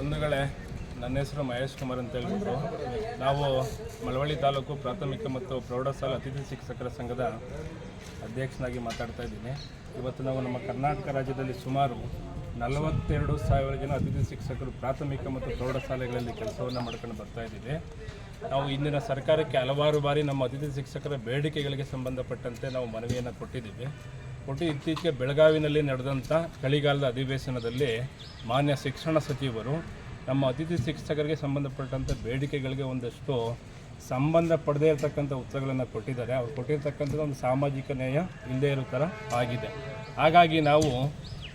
ಬಂಧುಗಳೇ, ನನ್ನ ಹೆಸರು ಮಹೇಶ್ ಕುಮಾರ್ ಅಂತ ಹೇಳ್ಬಿಟ್ಟು ನಾವು ಮಳವಳ್ಳಿ ತಾಲೂಕು ಪ್ರಾಥಮಿಕ ಮತ್ತು ಪ್ರೌಢಶಾಲಾ ಅತಿಥಿ ಶಿಕ್ಷಕರ ಸಂಘದ ಅಧ್ಯಕ್ಷನಾಗಿ ಮಾತಾಡ್ತಾ ಇದ್ದೀನಿ. ಇವತ್ತು ನಾವು ನಮ್ಮ ಕರ್ನಾಟಕ ರಾಜ್ಯದಲ್ಲಿ ಸುಮಾರು ನಲವತ್ತೆರಡು ಸಾವಿರ ಜನ ಅತಿಥಿ ಶಿಕ್ಷಕರು ಪ್ರಾಥಮಿಕ ಮತ್ತು ಪ್ರೌಢಶಾಲೆಗಳಲ್ಲಿ ಕೆಲಸವನ್ನು ಮಾಡ್ಕೊಂಡು ಬರ್ತಾ ಇದ್ದೀವಿ. ನಾವು ಇಂದಿನ ಸರ್ಕಾರಕ್ಕೆ ಹಲವಾರು ಬಾರಿ ನಮ್ಮ ಅತಿಥಿ ಶಿಕ್ಷಕರ ಬೇಡಿಕೆಗಳಿಗೆ ಸಂಬಂಧಪಟ್ಟಂತೆ ನಾವು ಮನವಿಯನ್ನು ಕೊಟ್ಟಿದ್ದೀವಿ. ಒಟ್ಟು ಇತ್ತೀಚೆಗೆ ಬೆಳಗಾವಿನಲ್ಲಿ ನಡೆದಂಥ ಚಳಿಗಾಲದ ಅಧಿವೇಶನದಲ್ಲಿ ಮಾನ್ಯ ಶಿಕ್ಷಣ ಸಚಿವರು ನಮ್ಮ ಅತಿಥಿ ಶಿಕ್ಷಕರಿಗೆ ಸಂಬಂಧಪಟ್ಟಂಥ ಬೇಡಿಕೆಗಳಿಗೆ ಒಂದಷ್ಟು ಸಂಬಂಧ ಪಡೆದೇ ಇರತಕ್ಕಂಥ ಉತ್ತರಗಳನ್ನು ಕೊಟ್ಟಿದ್ದಾರೆ. ಅವ್ರು ಕೊಟ್ಟಿರ್ತಕ್ಕಂಥದ್ದು ಒಂದು ಸಾಮಾಜಿಕ ನ್ಯಾಯ ಇಲ್ಲದೇ ಇರೋ ಥರ ಆಗಿದೆ. ಹಾಗಾಗಿ ನಾವು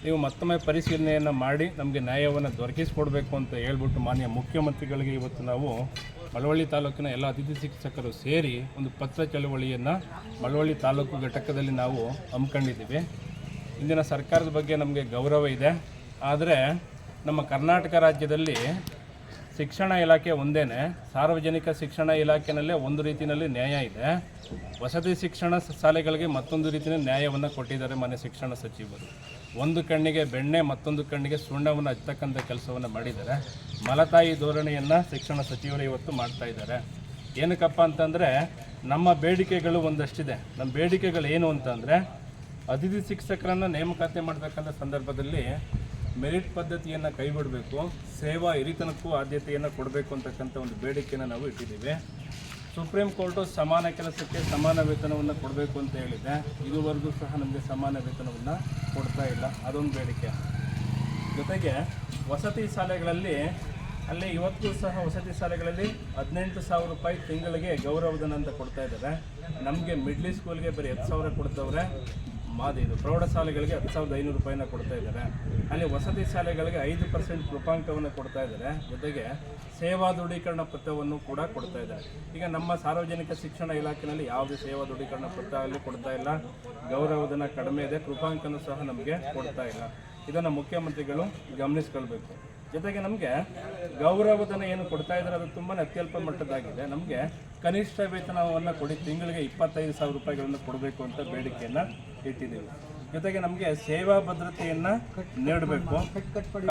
ನೀವು ಮತ್ತೊಮ್ಮೆ ಪರಿಶೀಲನೆಯನ್ನು ಮಾಡಿ ನಮಗೆ ನ್ಯಾಯವನ್ನು ದೊರಕಿಸಿಕೊಡ್ಬೇಕು ಅಂತ ಹೇಳ್ಬಿಟ್ಟು ಮಾನ್ಯ ಮುಖ್ಯಮಂತ್ರಿಗಳಿಗೆ ಇವತ್ತು ನಾವು ಮಳವಳ್ಳಿ ತಾಲೂಕಿನ ಎಲ್ಲ ಅತಿಥಿ ಶಿಕ್ಷಕರು ಸೇರಿ ಒಂದು ಪತ್ರ ಚಳವಳಿಯನ್ನು ಮಳವಳ್ಳಿ ತಾಲೂಕು ಘಟಕದಲ್ಲಿ ನಾವು ಹಮ್ಮಿಕೊಂಡಿದ್ದೀವಿ. ಇಂದಿನ ಸರ್ಕಾರದ ಬಗ್ಗೆ ನಮಗೆ ಗೌರವ ಇದೆ. ಆದರೆ ನಮ್ಮ ಕರ್ನಾಟಕ ರಾಜ್ಯದಲ್ಲಿ ಶಿಕ್ಷಣ ಇಲಾಖೆ ಒಂದೇ ಸಾರ್ವಜನಿಕ ಶಿಕ್ಷಣ ಇಲಾಖೆಯಲ್ಲೇ ಒಂದು ರೀತಿಯಲ್ಲಿ ನ್ಯಾಯ ಇದೆ. ವಸತಿ ಶಿಕ್ಷಣ ಶಾಲೆಗಳಿಗೆ ಮತ್ತೊಂದು ರೀತಿಯ ನ್ಯಾಯವನ್ನು ಕೊಟ್ಟಿದ್ದಾರೆ ಮನೆ ಶಿಕ್ಷಣ ಸಚಿವರು. ಒಂದು ಕಣ್ಣಿಗೆ ಬೆಣ್ಣೆ, ಮತ್ತೊಂದು ಕಣ್ಣಿಗೆ ಸುಣ್ಣವನ್ನು ಹಚ್ಚತಕ್ಕಂಥ ಕೆಲಸವನ್ನು ಮಾಡಿದ್ದಾರೆ. ಮಲತಾಯಿ ಧೋರಣೆಯನ್ನು ಶಿಕ್ಷಣ ಸಚಿವರು ಇವತ್ತು ಮಾಡ್ತಾ ಇದ್ದಾರೆ. ಏನಕ್ಕಪ್ಪ ಅಂತಂದರೆ, ನಮ್ಮ ಬೇಡಿಕೆಗಳು ಒಂದಷ್ಟಿದೆ. ನಮ್ಮ ಬೇಡಿಕೆಗಳು ಏನು ಅಂತಂದರೆ, ಅತಿಥಿ ಶಿಕ್ಷಕರನ್ನು ನೇಮಕಾತಿ ಮಾಡ್ತಕ್ಕಂಥ ಸಂದರ್ಭದಲ್ಲಿ ಮೆರಿಟ್ ಪದ್ಧತಿಯನ್ನು ಕೈಬಿಡಬೇಕು, ಸೇವಾ ಹಿರಿತನಕ್ಕೂ ಆದ್ಯತೆಯನ್ನು ಕೊಡಬೇಕು ಅಂತಕ್ಕಂಥ ಒಂದು ಬೇಡಿಕೆಯನ್ನು ನಾವು ಇಟ್ಟಿದ್ದೀವಿ. ಸುಪ್ರೀಂ ಕೋರ್ಟು ಸಮಾನ ಕೆಲಸಕ್ಕೆ ಸಮಾನ ವೇತನವನ್ನು ಕೊಡಬೇಕು ಅಂತ ಹೇಳಿದೆ. ಇದುವರೆಗೂ ಸಹ ನಮಗೆ ಸಮಾನ ವೇತನವನ್ನು ಕೊಡ್ತಾ ಇಲ್ಲ. ಅದೊಂದು ಬೇಡಿಕೆ. ಜೊತೆಗೆ ವಸತಿ ಶಾಲೆಗಳಲ್ಲಿ, ಅಲ್ಲಿ ಇವತ್ತು ಸಹ ವಸತಿ ಶಾಲೆಗಳಲ್ಲಿ ಹದಿನೆಂಟು ಸಾವಿರ ರೂಪಾಯಿ ತಿಂಗಳಿಗೆ ಗೌರವಧನ ಅಂತ ಕೊಡ್ತಾ ಇದ್ದಾರೆ. ನಮಗೆ ಮಿಡ್ಲಿ ಸ್ಕೂಲ್ಗೆ ಬರೀ ಹತ್ತು ಸಾವಿರ ಕೊಡ್ತವ್ರೆ. ಮಾದಿ ಇದು ಪ್ರೌಢಶಾಲೆಗಳಿಗೆ ಹತ್ತು ಸಾವಿರದ ಐನೂರು ರೂಪಾಯಿನ ಕೊಡ್ತಾ ಇದ್ದಾರೆ. ಅಲ್ಲಿ ವಸತಿ ಶಾಲೆಗಳಿಗೆ ಐದು ಪರ್ಸೆಂಟ್ ಕೃಪಾಂಕವನ್ನು ಕೊಡ್ತಾ ಇದ್ದಾರೆ. ಜೊತೆಗೆ ಸೇವಾ ದೃಢೀಕರಣ ಪತ್ರವನ್ನು ಕೂಡ ಕೊಡ್ತಾ ಇದ್ದಾರೆ. ಈಗ ನಮ್ಮ ಸಾರ್ವಜನಿಕ ಶಿಕ್ಷಣ ಇಲಾಖೆಯಲ್ಲಿ ಯಾವುದೇ ಸೇವಾ ದೃಢೀಕರಣ ಪತ್ರ ಅಲ್ಲಿ ಕೊಡ್ತಾ ಇಲ್ಲ. ಗೌರವಧನ ಕಡಿಮೆ ಇದೆ. ಕೃಪಾಂಕನೂ ಸಹ ನಮಗೆ ಕೊಡ್ತಾ ಇಲ್ಲ. ಇದನ್ನು ಮುಖ್ಯಮಂತ್ರಿಗಳು ಗಮನಿಸ್ಕೊಳ್ಬೇಕು. ಜೊತೆಗೆ ನಮಗೆ ಗೌರವಧನ ಏನು ಕೊಡ್ತಾ ಇದ್ದಾರೆ ಅದು ತುಂಬಾ ಅತ್ಯಲ್ಪ ಮಟ್ಟದಾಗಿದೆ ನಮಗೆ ಕನಿಷ್ಠ ವೇತನವನ್ನು ಕೊಡಿ ತಿಂಗಳಿಗೆ ಇಪ್ಪತ್ತೈದು ಸಾವಿರ ರೂಪಾಯಿಗಳನ್ನು ಕೊಡಬೇಕು ಅಂತ ಬೇಡಿಕೆಯನ್ನು ಇಟ್ಟಿದ್ದೀವಿ. ಜೊತೆಗೆ ನಮಗೆ ಸೇವಾ ಭದ್ರತೆಯನ್ನು ನೀಡಬೇಕು.